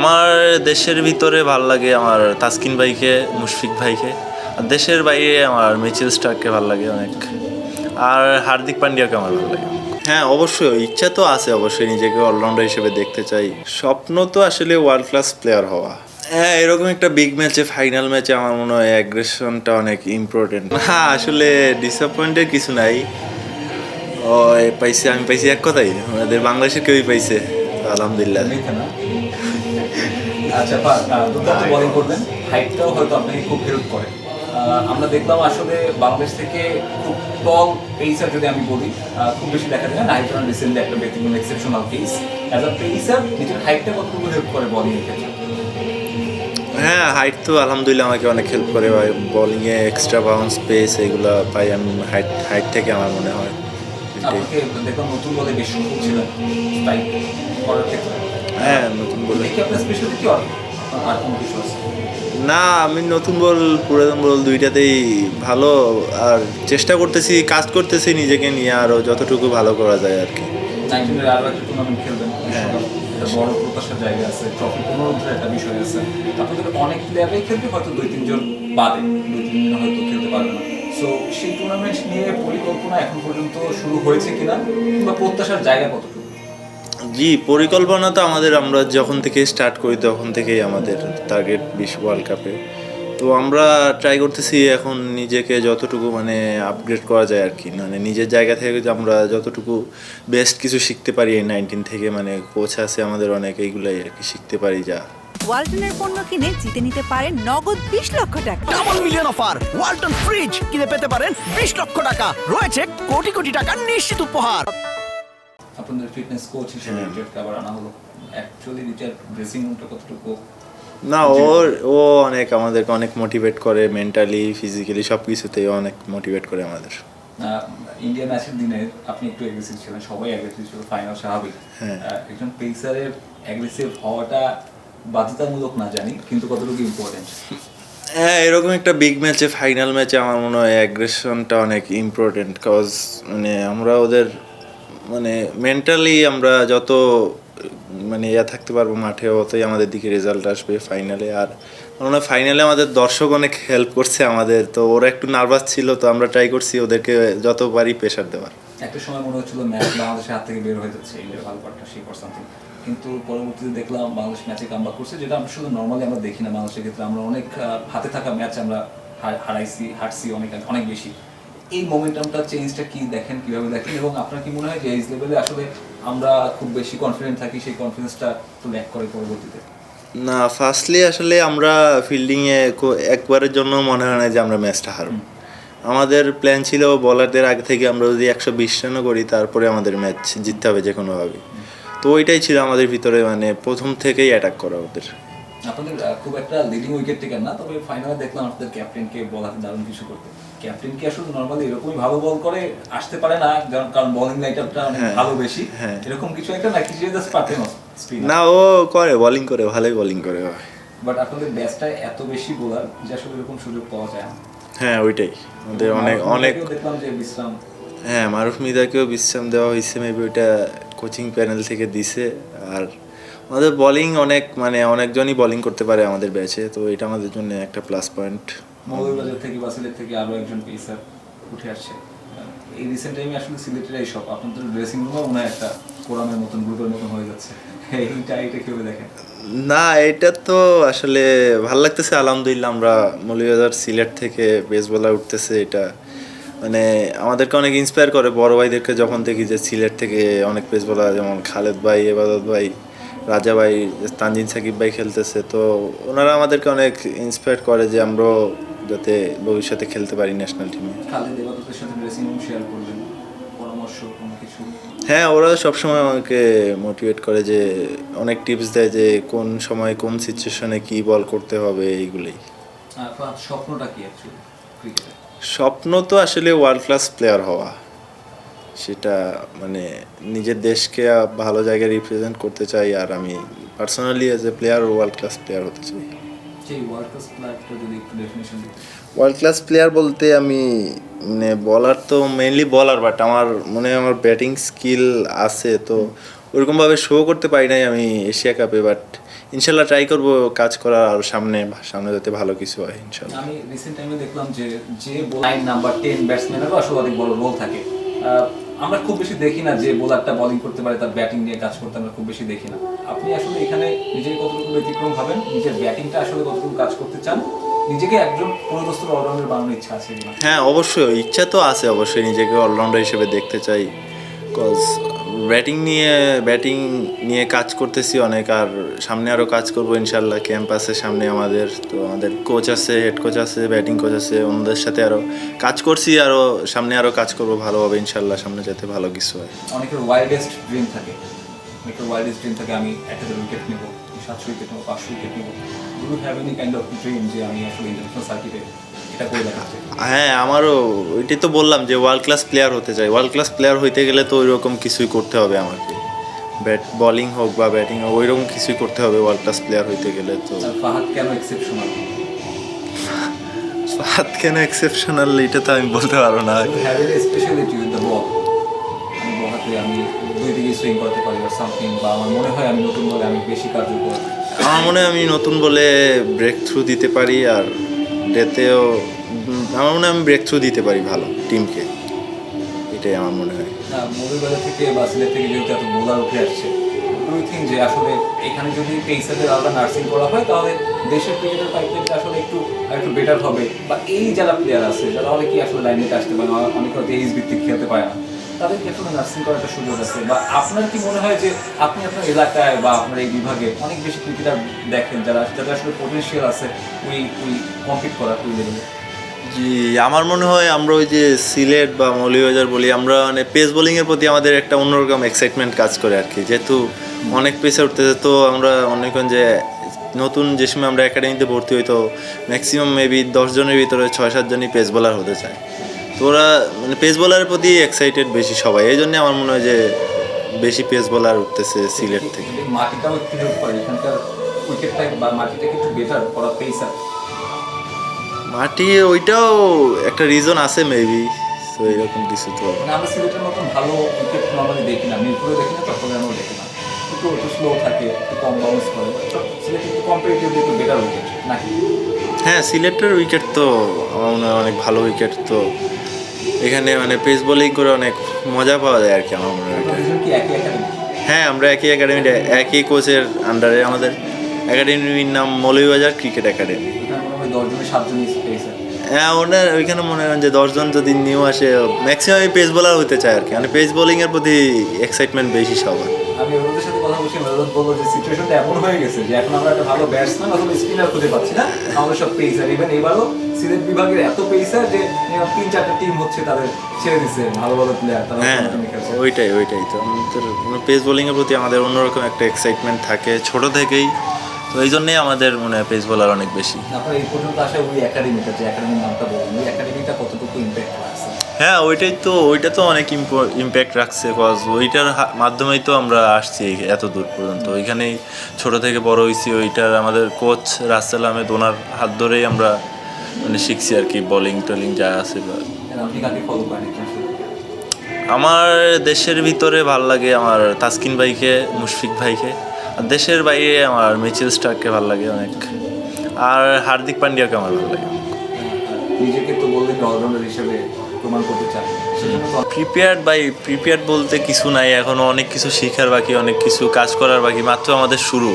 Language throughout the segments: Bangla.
আমার দেশের ভিতরে ভালো লাগে আমার তাসকিন ভাইকে মুশফিক ভাইকে। আর দেশের বাইরে আমার মিচেল স্টারকে ভালো লাগে অনেক। আর হার্দিক পান্ডিয়াকে আমার ভালো লাগে। হ্যাঁ অবশ্যই। ইচ্ছা তো আছে অবশ্যই নিজেকে অলরাউন্ডার হিসেবে দেখতে চাই। স্বপ্ন তো আসলে ওয়ার্ল্ড ক্লাস প্লেয়ার হওয়া। হ্যাঁ এরকম একটা বিগ ম্যাচে ফাইনাল ম্যাচে আমার মনে হয় অ্যাগ্রেশনটা অনেক ইম্পর্টেন্ট হ্যাঁ আসলে ডিসঅ্যাপয়েন্টের কিছু নাই। ও পাইছে আমি পাইছি এক কথাই। আমাদের বাংলাদেশের কেউই পাইছে আলহামদুলিল্লাহ। আচ্ছা দুর্দান্ত বোলিং করবেন। হাইটটাও হয়তো আপনাকে খুব হেল্প করে। আমরা দেখলাম আসলে বাংলাদেশ থেকে খুব টল পেসার যদি আমি বলি খুব বেশি দেখা যায় না। হাইটন রিসেন্টলি একটা ব্যক্তিগত exceptional case as a pacer নিজের হাইটটা কতটুকু হেল্প করে বোলিং এর ক্ষেত্রে? হ্যাঁ হাইট তো আলহামদুলিল্লাহ আমাকে অনেক হেল্প করে বোলিংয়ে এক্সট্রা বাউন্স পেস এগুলো পাই আমি। হাইট হাইট থেকে আমার মনে হয়। দেখলাম নতুন বলে বেশ ছিলেন। স্ট্রাইক করার ক্ষেত্রে। হ্যাঁ নতুন বলে। না আমি নতুন বল পুরাতন বল দুইটাতেই ভালো আর চেষ্টা করতেছি কাজ করতেছি নিজেকে নিয়ে আরও যতটুকু ভালো করা যায় আর কি। টুর্নামেন্ট বড় প্রত্যাশার জায়গা আছে ট্রফি একটা বিষয় আছে। আপনাদের অনেক প্লেয়ারই খেলবে হয়তো দুই তিনজন বাদে দুই তিনজন হয়তো খেলতে পারবে না। সো সেই টুর্নামেন্ট নিয়ে পরিকল্পনা এখন পর্যন্ত শুরু হয়েছে কিনা কিংবা প্রত্যাশার জায়গা কতটুকু? জি পরিকল্পনা তো আমাদের আমরা যখন থেকে স্টার্ট করি তখন থেকেই আমাদের টার্গেট বিশ্ব ওয়ার্ল্ড কাপে তো আমরা ট্রাই করতেছি এখন নিজেকে যতটুকু মানে আপগ্রেড করা যায় আর কি। মানে নিজের জায়গা থেকে আমরা যতটুকু বেস্ট কিছু শিখতে পারি এই নাইনটিন থেকে মানে কোচ আছে আমাদের অনেক এইগুলাই আর কি শিখতে পারি যা। ওয়ালটনের পণ্য কিনে জিতে নিতে পারেন নগদ বিশ লক্ষ টাকা। Double million offer Walton fridge কিনে পেতে পারেন বিশ লক্ষ টাকা। রয়েছে কোটি কোটি টাকার নিশ্চিত উপহার। আপনাদের ফিটনেস কোচ হিসেবে রিটায়ার আবার আনা হলো। অ্যাকচুয়ালি রিটায়ার ড্রেসিং রুমটা কতটুকু? না ওর ও অনেক আমাদেরকে অনেক মোটিভেট করে মেন্টালি ফিজিক্যালি সব কিছুতেই অনেক মোটিভেট করে আমাদের। ইন্ডিয়া ম্যাচের দিনে আপনি একটু অ্যাগ্রেসিভ ছিলেন সবাই অ্যাগ্রেসিভ ছিল ফাইনাল স্বাভাবিক। হ্যাঁ। একজন পেসারের অ্যাগ্রেসিভ হওয়াটা বাধ্যতামূলক না জানি কিন্তু কতটুকু ইম্পর্টেন্ট হ্যাঁ এরকম একটা বিগ ম্যাচে ফাইনাল ম্যাচে আমার মনে হয় অ্যাগ্রেশনটা অনেক ইম্পর্টেন্ট কজ মানে আমরা ওদের মানে মেন্টালি আমরা যত মানে ইয়া থাকতে পারব মাঠে, অতই আমাদের দিকে রেজাল্ট আসবে ফাইনালে আর মনে ফাইনালে আমাদের দর্শক অনেক হেল্প করছে আমাদের। তো ওরা একটু নার্ভাস ছিল, তো আমরা ট্রাই করছি ওদেরকে যত পারি প্রেশার দেওয়ার। একটা সময় মনে হচ্ছিল ম্যাচ বাংলাদেশের হাত থেকে বের হয়ে যাচ্ছে ইন্ডিয়া ভালো পার্টনার সেই ফর সামথিং কিন্তু পরবর্তীতে দেখলাম বাংলাদেশ ম্যাচে কামব্যাক করছে, যেটা আমরা শুধু নর্মালি আমরা দেখি না বাংলাদেশের ক্ষেত্রে। আমরা অনেক হাতে থাকা ম্যাচ আমরা হারাইছি, হারছি অনেক অনেক বেশি। এই মোমেন্টামটা চেঞ্জটা কি দেখেন কীভাবে দেখেন? এবং আপনার কি মনে হয় যে এই লেভেলে আসলে আমরা খুব বেশি কনফিডেন্ট থাকি সেই কনফিডেন্সটা একটু ল্যাক করে পরবর্তীতে? না ফার্স্টলি আসলে আমরা ফিল্ডিংয়ে একবারের জন্য মনে হয় না যে আমরা ম্যাচটা হারব। আমাদের প্ল্যান ছিল বলারদের আগে থেকে আমরা যদি একশো বিশ রানও করি তারপরে আমাদের ম্যাচ জিততে হবে যে কোনোভাবে। তো ওইটাই ছিল আমাদের ভিতরে মানে প্রথম থেকেই অ্যাটাক করা ওদের। আপনাদের খুব একটা লিডিং উইকেট টেকার না তবে ফাইনালে দেখলাম আপনাদের ক্যাপ্টেনকে বল হাতে দারুণ কিছু করতে। ক্যাপ্টেন কি আসলে নর্মালি এরকমই ভালো বল করে আসতে পারে না? কারণ- বোলিং লাইটআপটা হ্যাঁ, ভালো বেশি। হ্যাঁ। এরকম কিছু একটা নাকি সে জাস্ট পারতেন স্পিন না ও করে বোলিং করে ভালোই বোলিং করে বাট আপনাদের ব্যাচটা এত বেশি বোলার যে আসলে এরকম সুযোগ পাওয়া যায় না। হ্যাঁ ওইটাই। আমাদের অনেক অনেক দেখলাম যে বিশ্রাম। হ্যাঁ মারুফ মিদাকেও বিশ্রাম দেওয়া হয়েছে মেবি ওইটা কোচিং প্যানেল থেকে দিছে। আর আমাদের বোলিং অনেক মানে অনেকজনই বোলিং করতে পারে আমাদের ব্যাচে তো এটা আমাদের জন্য একটা প্লাস পয়েন্ট মৌলভীবাজার থেকে বা সিলেট থেকে আরও একজন পেসার উঠে আসছে। এই রিসেন্ট টাইমে আসলে সিলেটের এই সব। আপনাদের ড্রেসিং রুমও মনে একটা কোরআনের মতন গ্রুপের মতন হয়ে যাচ্ছে। এইটা এইটা কেউ দেখেন? না, এটা তো আসলে ভালো লাগতেছে, আলহামদুলিল্লাহ। আমরা মৌলিবাজার সিলেট থেকে বেস বলার উঠতেছে, এটা মানে আমাদেরকে অনেক ইন্সপায়ার করে। বড় ভাইদেরকে যখন দেখি যে সিলেট থেকে অনেক পেস বলা যেমন খালেদ ভাই, এবাদত ভাই, রাজা ভাই, তানজিন সাকিব ভাই খেলতেছে, তো ওনারা আমাদেরকে অনেক ইন্সপায়ার করে যে আমরাও যাতে ভবিষ্যতে খেলতে পারি ন্যাশনাল টিমে হ্যাঁ ওরা সবসময় আমাকে মোটিভেট করে যে অনেক টিপস দেয় যে কোন সময় কোন সিচুয়েশনে কি বল করতে হবে এইগুলোই। স্বপ্নটা কি স্বপ্ন তো আসলে ওয়ার্ল্ড ক্লাস প্লেয়ার হওয়া। সেটা মানে নিজের দেশকে ভালো জায়গায় রিপ্রেজেন্ট করতে চাই আর আমি personally as a player world class player হতে চাই। ওয়ার্ল্ড ক্লাস প্লেয়ার বলতে আমি মানে বলার তো মেইনলি বলার বাট আমার মনে হয় আমার ব্যাটিং স্কিল আছে তো ওরকমভাবে শো করতে পারি নাই আমি এশিয়া কাপে বাট ইনশাল্লাহ ট্রাই করব কাজ করার আর সামনে সামনে যাতে ভালো কিছু হয় ইনশাল্লাহ। আমি রিসেন্ট টাইমে দেখলাম যে যে নাম্বার টেন ব্যাটসম্যানেরও আসলে অনেক বড় রোল থাকে। আমরা খুব বেশি দেখি না যে বোলারটা বলিং করতে পারে, তার ব্যাটিং নিয়ে কাজ করতে, আমরা খুব বেশি দেখি না। আপনি আসলে এখানে নিজেকে কতটুকু ব্যতিক্রম ভাবেন? নিজের ব্যাটিংটা আসলে কতটুকু কাজ করতে চান? নিজেকে একজন পুরোদস্তুর অলরাউন্ডার বানানোর ইচ্ছা আছে হ্যাঁ অবশ্যই। ইচ্ছা তো আছে অবশ্যই নিজেকে অলরাউন্ডার হিসেবে দেখতে চাই। কজ ব্যাটিং নিয়ে ব্যাটিং নিয়ে কাজ করতেছি অনেক, আর সামনে আরও কাজ করব ইনশাল্লাহ ক্যাম্প আছে সামনে আমাদের, তো আমাদের কোচ আছে হেড কোচ আছে ব্যাটিং কোচ আছে, ওনাদের সাথে আরও কাজ করছি আরও সামনে আরও কাজ করব ভালোভাবে ইনশাল্লাহ, সামনে যাতে ভালো কিছু হয়। অনেকের ওয়াইল্ডেস্ট ড্রিম থাকে। অনেকের ওয়াইল্ডেস্ট ড্রিম থাকে, আমি এক হাজার উইকেট নেব, সাতশো উইকেট নেব, পাঁচশো উইকেট নেব। Do have any kind of dream যে আমি আসলে ইন্টারন্যাশনাল সার্কিটে এটা করে দেখাচ্ছি। হ্যাঁ আমারও ওইটাই তো বললাম যে ওয়ার্ল্ড ক্লাস প্লেয়ার হতে চাই। ওয়ার্ল্ড ক্লাস প্লেয়ার হইতে গেলে তো ওইরকম কিছুই করতে হবে আমাকে। ব্যাট বলিং হোক বা ব্যাটিং হোক ওইরকম কিছুই করতে হবে ওয়ার্ল্ড ক্লাস প্লেয়ার হইতে গেলে তো। আর ফাহাদ কেন এক্সেপশনাল কেন এক্সেপশনাল এটা তো আমি বলতে পারব না। You have a speciality with the ball আমি বল হাতে আমি দুই দিকে সুইং করতে পারি বা সামথিং বা আমার মনে হয় আমি নতুন বলে আমি বেশি কার্যকর। আমার মনে হয় আমি নতুন বলে ব্রেক থ্রু দিতে পারি আর ডেতেও, আমার মনে হয় আমি ব্রেক থ্রু দিতে পারি ভালো টিমকে এটাই আমার মনে হয়। থেকে থেকে এত উঠে আসছে যে আসলে এখানে যদি আলাদা নার্সিং হয়, তাহলে দেশের আসলে একটু বেটার হবে। বা যারা প্লেয়ার আছে যারা অনেকেই আসলে আসতে পারে? অনেকে হয়তো এইজ ভিত্তিক খেলতে পারে না। তাদেরকে নার্সিং করার একটা সুযোগ আছে। বা আপনার কি মনে হয় যে আপনি আপনার এলাকায় বা আপনার এই বিভাগে অনেক বেশি ক্রিকেটার দেখেন যারা, যাদের আসলে আছে করার লেভেলে জি, আমার মনে হয় আমরা ওই যে সিলেট বা মৌলিবাজার বলি, আমরা মানে পেস বোলিংয়ের প্রতি আমাদের একটা অন্যরকম এক্সাইটমেন্ট কাজ করে আর কি। যেহেতু অনেক পেসে উঠতেছে, তো আমরা অনেকক্ষণ যে নতুন যে সময় আমরা একাডেমিতে ভর্তি হই, তো ম্যাক্সিমাম মেবি দশ জনের ভিতরে ছয় সাতজনই পেস বোলার হতে চায়। তো ওরা মানে পেস বোলারের প্রতি এক্সাইটেড বেশি সবাই। এই জন্য আমার মনে হয় যে বেশি পেস বোলার উঠতেছে সিলেট থেকে। মাটিটাও একটু এখানকার উইকেটটা বা মাটিটা একটু বেটার করা পেসার মাটি ওইটাও একটা রিজন আছে মেবি তো এরকম কিছু তো। মানে আমরা সিলেটের মতন ভালো উইকেট নর্মালি দেখি না। মিরপুরে দেখি না চট্টগ্রামেও দেখি না। একটু একটু স্লো থাকে একটু কম বাউন্স করে। সিলেট একটু কম্পারেটিভলি একটু বেটার উইকেট নাকি? হ্যাঁ সিলেটের উইকেট তো আমার মনে হয় অনেক ভালো উইকেট তো। এখানে মানে পেস বোলিং করে অনেক মজা পাওয়া যায় আর কি আমার মনে হয় হ্যাঁ আমরা একই একাডেমিতে একই কোচের আন্ডারে আমাদের একাডেমির নাম মৌলভীবাজার ক্রিকেট একাডেমি হ্যাঁ ওনার ওইখানে মনে হয় যে দশজন যদি নিউ আসে ম্যাক্সিমাম পেস বোলার হতে চায় আর কি। মানে পেস বোলিংয়ের প্রতি এক্সাইটমেন্ট বেশি সবার। আমি ওদের সাথে কথা বলছি মেরুদত বলব যে সিচুয়েশনটা এমন হয়ে গেছে যে এখন আমরা একটা ভালো ব্যাটসম্যান অথবা স্পিনার খুঁজে পাচ্ছি না। আমাদের সব পেসার ইভেন এবারও সিলেট বিভাগের এত পেসার যে তিন চারটা টিম হচ্ছে তাদের ছেড়ে দিচ্ছে ভালো ভালো প্লেয়ার তারা হ্যাঁ ওইটাই ওইটাই তো। আমাদের পেস বোলিংয়ের প্রতি আমাদের অন্যরকম একটা এক্সাইটমেন্ট থাকে ছোট থেকেই। তো এই জন্যই আমাদের মনে হয় পেস বোলার অনেক বেশি। আপনার এই পর্যন্ত আসা ওই একাডেমিটা যে একাডেমির নামটা বলুন ওই একাডেমিটা কতটুকু ইম্প্যাক্ট হ্যাঁ ওইটাই তো ওইটা তো অনেক ইম্প্যাক্ট রাখছে কজ ওইটার মাধ্যমেই তো আমরা আসছি এত দূর পর্যন্ত। ওইখানেই ছোট থেকে বড় হয়েছি ওইটার আমাদের কোচ রাসেল আহমেদ ওনার হাত ধরেই আমরা মানে শিখছি আর কি বোলিং টলিং যা আছে? আমার দেশের ভিতরে ভালো লাগে আমার তাসকিন ভাইকে মুশফিক ভাইকে। আর দেশের বাইরে আমার মিচেল স্টারকে ভালো লাগে অনেক। আর হার্দিক পান্ডিয়াকে আমার ভালো লাগে। নিজেকে তো বললেন অলরাউন্ডার হিসেবে। প্রমাণ করতে চান প্রিপেয়ার্ড বাই প্রিপেয়ার্ড বলতে কিছু নাই এখনও অনেক কিছু শেখার বাকি অনেক কিছু কাজ করার বাকি মাত্র আমাদের শুরু।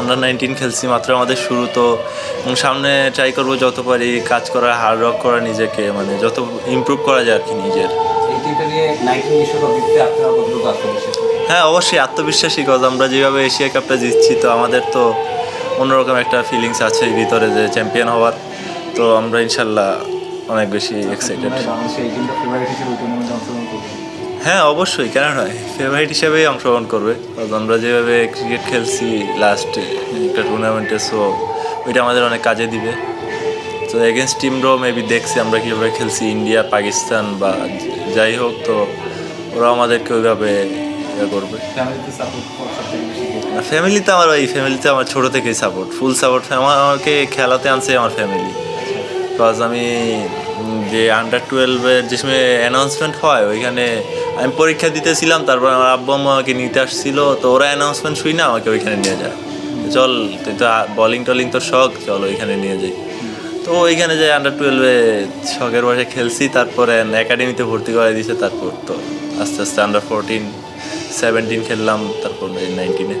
আন্ডার নাইনটিন খেলছি মাত্র আমাদের শুরু তো এবং সামনে ট্রাই করব যত পারি কাজ করা হার্ড ওয়ার্ক করা নিজেকে মানে যত ইমপ্রুভ করা যায় আর কি নিজের। হ্যাঁ অবশ্যই আত্মবিশ্বাসী কজ আমরা যেভাবে এশিয়া কাপটা জিতছি তো আমাদের তো অন্যরকম একটা ফিলিংস আছে ভিতরে যে চ্যাম্পিয়ন হওয়ার। তো আমরা ইনশাল্লাহ অনেক বেশি এক্সাইটেড হিসেবে হ্যাঁ অবশ্যই, কেন নয়। ফেভারিট হিসেবেই অংশগ্রহণ করবে। আমরা যেভাবে ক্রিকেট খেলছি লাস্ট একটা টুর্নামেন্টে সো ওইটা আমাদের অনেক কাজে দিবে। তো এগেনস্ট টিমরাও মেবি দেখছি আমরা কীভাবে খেলছি ইন্ডিয়া পাকিস্তান বা যাই হোক, তো ওরা আমাদেরকে ওইভাবে ইয়ে করবে। কে? ফ্যামিলিতে আমার ওই ফ্যামিলিতে আমার ছোটো থেকেই সাপোর্ট ফুল সাপোর্ট আমাকে খেলাতে আনছে আমার ফ্যামিলি বিকজ আমি যে আন্ডার টুয়েলভের যে সময় অ্যানাউন্সমেন্ট হয়, ওইখানে আমি পরীক্ষা দিতেছিলাম, তারপর আমার আব্বু আম্মা আমাকে নিতে আসছিল, তো ওরা অ্যানাউন্সমেন্ট শুই না, আমাকে ওইখানে নিয়ে যায়। চল, তুই তো বলিং টলিং তোর শখ, চল ওইখানে নিয়ে যাই। তো ওইখানে যাই আন্ডার টুয়েলভে শখের বসে খেলছি, তারপরে একাডেমিতে ভর্তি করে দিয়েছে তারপর তো আস্তে আস্তে আন্ডার ফোরটিন সেভেন্টিন খেললাম, তারপর নাইনটিনে